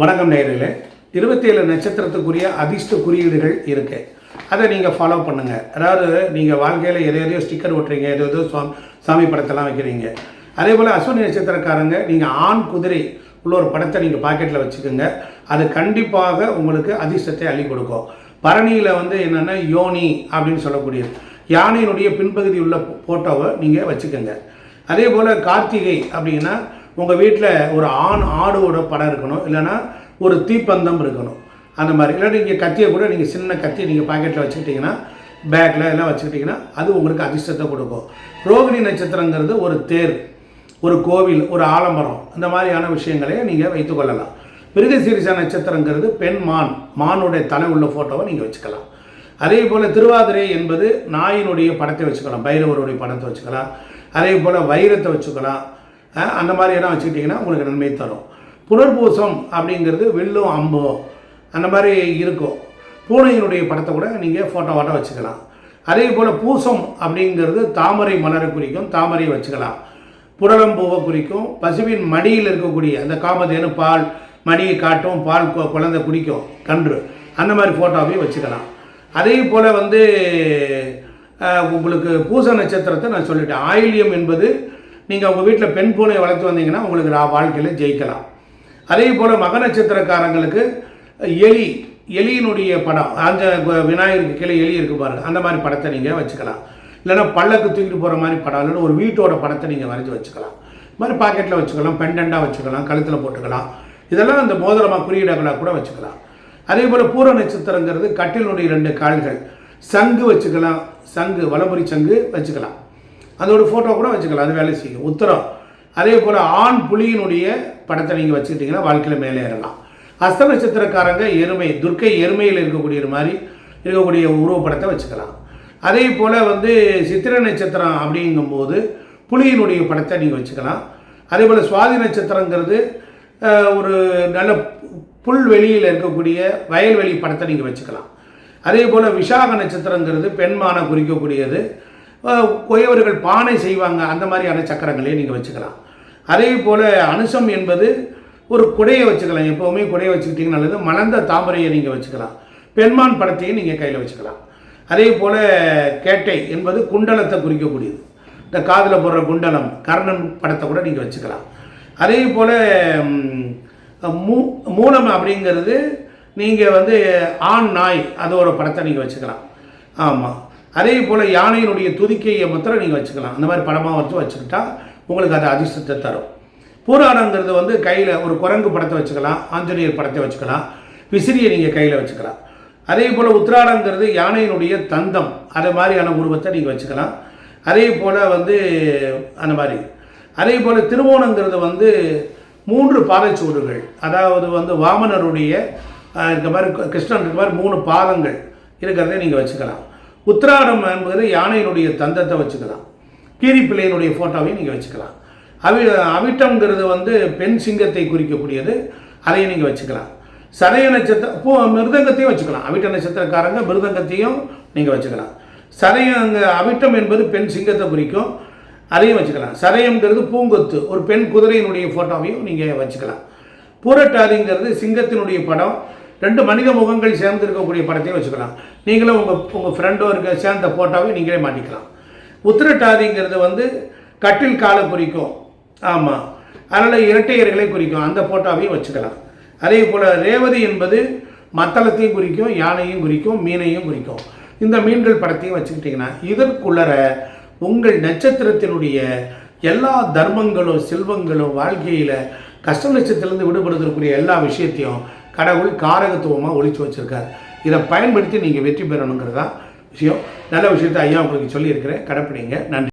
வணக்கம் நேரில் இருபத்தி ஏழு நட்சத்திரத்துக்குரிய அதிர்ஷ்ட குறியீடுகள் இருக்கு. அதை நீங்கள் ஃபாலோ பண்ணுங்கள் அதாவது நீங்கள் வாழ்க்கையில் எதை எதையோ ஸ்டிக்கர் ஒட்டுறீங்க எதோ எதோ சுவாமி சாமி படத்தெல்லாம் வைக்கிறீங்க. அதே போல் அஸ்வினி நட்சத்திரக்காரங்க நீங்கள் ஆண் குதிரை உள்ள ஒரு படத்தை நீங்கள் பாக்கெட்டில் வச்சுக்கோங்க. அது கண்டிப்பாக உங்களுக்கு அதிர்ஷ்டத்தை அள்ளி கொடுக்கும். பரணியில் வந்து என்னென்னா யோனி அப்படின்னு சொல்லக்கூடியது. யானையினுடைய பின்பகுதி உள்ள ஃபோட்டோவை நீங்கள் வச்சுக்கோங்க. அதே போல் கார்த்திகை அப்படின்னா உங்கள் வீட்டில் ஒரு ஆண் ஆடோட படம் இருக்கணும். இல்லைன்னா ஒரு தீப்பந்தம் இருக்கணும். அந்த மாதிரி. இல்லை நீங்கள் கத்தியை கூட நீங்கள் சின்ன கத்தி நீங்கள் பாக்கெட்டில் வச்சுக்கிட்டிங்கன்னா பேக்கில் எல்லாம் வச்சுக்கிட்டிங்கன்னா அது உங்களுக்கு அதிர்ஷ்டத்தை கொடுக்கும். ரோகிணி நட்சத்திரங்கிறது ஒரு தேர் ஒரு கோவில் ஒரு ஆலமரம். இந்த மாதிரியான விஷயங்களை நீங்கள் வைத்துக்கொள்ளலாம் மிருகசீரிச நட்சத்திரங்கிறது பெண் மான். மானுடைய தலை உள்ள ஃபோட்டோவை நீங்கள் வச்சுக்கலாம். அதே போல் திருவாதிரை என்பது நாயினுடைய படத்தை வச்சுக்கலாம். பைரவருடைய படத்தை வச்சுக்கலாம். அதே போல் வைரத்தை வச்சுக்கலாம். அந்த மாதிரி இடம் வச்சுக்கிட்டிங்கன்னா உங்களுக்கு நன்மை தரும். புனர்பூசம் அப்படிங்கிறது வில்லும் அம்போ அந்த மாதிரி இருக்கும். பூனையினுடைய படத்தை கூட நீங்கள் ஃபோட்டோவாட்ட வச்சுக்கலாம். அதே போல் பூசம் அப்படிங்கிறது தாமரை மலரை குறிக்கும் தாமரையை வச்சுக்கலாம். புடலம்பூவை குறிக்கும். பசுவின் மடியில் இருக்கக்கூடிய அந்த காமதேனு பால் மடியை காட்டும் பால் கு- குழந்தை குடிக்கும் கன்று அந்த மாதிரி ஃபோட்டோவையும் வச்சுக்கலாம். அதே போல் வந்து உங்களுக்கு பூச நட்சத்திரத்தை நான் சொல்லிட்டேன். ஆயில்யம் என்பது நீங்கள் உங்கள் வீட்டில் பெண் பூனை வளர்த்து வந்தீங்கன்னா உங்களுக்கு நான் வாழ்க்கையில் ஜெயிக்கலாம். அதே போல் மக நட்சத்திரக்காரங்களுக்கு எலி எலியினுடைய படம் அந்த விநாயகருக்கு கீழே எலி இருக்கு பாருங்க. அந்த மாதிரி படத்தை நீங்கள் வச்சுக்கலாம். இல்லைன்னா பல்லக்கு தூக்கிட்டு போகிற மாதிரி படம் இல்லைன்னா ஒரு வீட்டோட படத்தை நீங்கள் வரைஞ்சி வச்சுக்கலாம். இது மாதிரி பாக்கெட்டில் வச்சுக்கலாம் பெண்டண்டாக வச்சுக்கலாம் கழுத்தில் போட்டுக்கலாம். இதெல்லாம் அந்த மோதிரமாக குறியீடங்களாக கூட வச்சுக்கலாம். அதே போல் பூர நட்சத்திரங்கிறது கட்டிலுடைய ரெண்டு கால்கள். சங்கு வச்சுக்கலாம் சங்கு வலமுறை சங்கு வச்சுக்கலாம். அதோட ஃபோட்டோ கூட வச்சுக்கலாம் அது வேலை செய்யும். உத்தரம். அதே போல் ஆண் புலியினுடைய படத்தை நீங்கள் வச்சுக்கிட்டிங்கன்னா வாழ்க்கையில் மேலே ஏறலாம். அஸ்த நட்சத்திரக்காரங்க எருமை துர்க்கை எருமையில் இருக்கக்கூடிய மாதிரி இருக்கக்கூடிய உருவப்படத்தை வச்சுக்கலாம். அதே போல் வந்து சித்திரை நட்சத்திரம் அப்படிங்கும்போது புலியினுடைய படத்தை நீங்கள் வச்சுக்கலாம். அதே போல் சுவாதி நட்சத்திரங்கிறது ஒரு நல்ல புல்வெளியில் இருக்கக்கூடிய வயல்வெளி படத்தை நீங்கள் வச்சுக்கலாம். அதே போல் விசாக நட்சத்திரங்கிறது பெண்மான குறிக்கக்கூடியது. குயவர்கள் பானை செய்வாங்க. அந்த மாதிரியான சக்கரங்களையும் நீங்கள் வச்சுக்கலாம். அதே போல் அனுசம் என்பது ஒரு குடையை வச்சுக்கலாம். எப்போவுமே குடையை வச்சுக்கிட்டிங்கன்னா நல்லது. மலர்ந்த தாமரையை நீங்கள் வச்சுக்கலாம். பெண்மான் படத்தையும் நீங்கள் கையில் வச்சுக்கலாம். அதே போல் கேட்டை என்பது குண்டலத்தை குறிக்கக்கூடியது. இந்த காதில் போடுற குண்டலம் கர்ணன் படத்தை கூட நீங்கள் வச்சுக்கலாம். அதே போல் மூ மூலம் அப்படிங்கிறது நீங்கள் வந்து ஆண் நாய் அதோட படத்தை நீங்கள் வச்சுக்கலாம். ஆமாம் அதே போல் யானையினுடைய துதிக்கையை மாத்திரம் நீங்கள் வச்சுக்கலாம். அந்த மாதிரி படமாக வச்சு வச்சுக்கிட்டா உங்களுக்கு அது அதிர்ஷ்டத்தை தரும். பூராடங்கிறது வந்து கையில் ஒரு குரங்கு படத்தை வச்சுக்கலாம் ஆஞ்சநேயர் படத்தை வச்சுக்கலாம் விசிறியை நீங்கள் கையில் வச்சுக்கலாம். அதே போல் உத்திராடங்கிறது யானையினுடைய தந்தம் அது மாதிரியான உருவத்தை நீங்கள் வச்சுக்கலாம். அதே போல் வந்து அந்த மாதிரி. அதே போல் திருவோணங்கிறது வந்து மூன்று பாதச்சுவடுகள். அதாவது வந்து வாமனருடைய இந்த இருக்க மாதிரி கிருஷ்ணன் இருக்க மாதிரி மூணு பாதங்கள் இருக்கிறதை நீங்கள் வச்சுக்கலாம். உத்திராடம் என்பது யானையினுடைய தந்தத்தை வச்சுக்கலாம். கீரிப்பிள்ளையினுடைய ஃபோட்டோவையும் நீங்கள் வச்சுக்கலாம். அவி அவிட்டம்ங்கிறது வந்து பெண் சிங்கத்தை குறிக்கக்கூடியது. அதையும் நீங்கள் வச்சுக்கலாம். சதய நட்சத்திர பூ மிருதங்கத்தையும் வச்சுக்கலாம். அவிட்ட நட்சத்திரக்காரங்க மிருதங்கத்தையும் நீங்கள் வச்சுக்கலாம். சதயங்க அங்கே அவிட்டம் என்பது பெண் சிங்கத்தை குறிக்கும். அதையும் வச்சுக்கலாம். சதயம்ங்கிறது பூங்கொத்து. ஒரு பெண் குதிரையினுடைய ஃபோட்டோவையும் நீங்கள் வச்சுக்கலாம். பூரட்டாதிங்கிறது சிங்கத்தினுடைய படம். ரெண்டு மனித முகங்கள் சேர்ந்து இருக்கக்கூடிய படத்தையும் வச்சுக்கலாம். நீங்களும் உங்கள் உங்கள் ஃப்ரெண்டோ இருக்க சேர்ந்த ஃபோட்டோவையும் நீங்களே மாட்டிக்கலாம். உத்திரட்டாதிங்கிறது வந்து கட்டில் காலை குறிக்கும். ஆமாம் அதனால் இரட்டையர்களை குறிக்கும். அந்த ஃபோட்டோவையும் வச்சுக்கலாம். அதே போல் ரேவதி என்பது மத்தளத்தையும் குறிக்கும் யானையும் குறிக்கும் மீனையும் குறிக்கும். இந்த மீன்கள் படத்தையும் வச்சுக்கிட்டிங்கன்னா இதற்குள்ளர உங்கள் நட்சத்திரத்தினுடைய எல்லா தர்மங்களும் செல்வங்களும் வாழ்க்கையில் கஷ்ட நட்சத்திரத்திலேருந்து விடுபடுறதுக்குரிய எல்லா விஷயத்தையும் கடவுள் காரகத்துவமாக ஒழிச்சு வச்சிருக்கார். இதை பயன்படுத்தி நீங்கள் வெற்றி பெறணுங்கிறதா விஷயம். நல்ல விஷயத்தை ஐயா உங்களுக்கு சொல்லியிருக்கிறேன். கடைப்பிடிங்க நன்றி.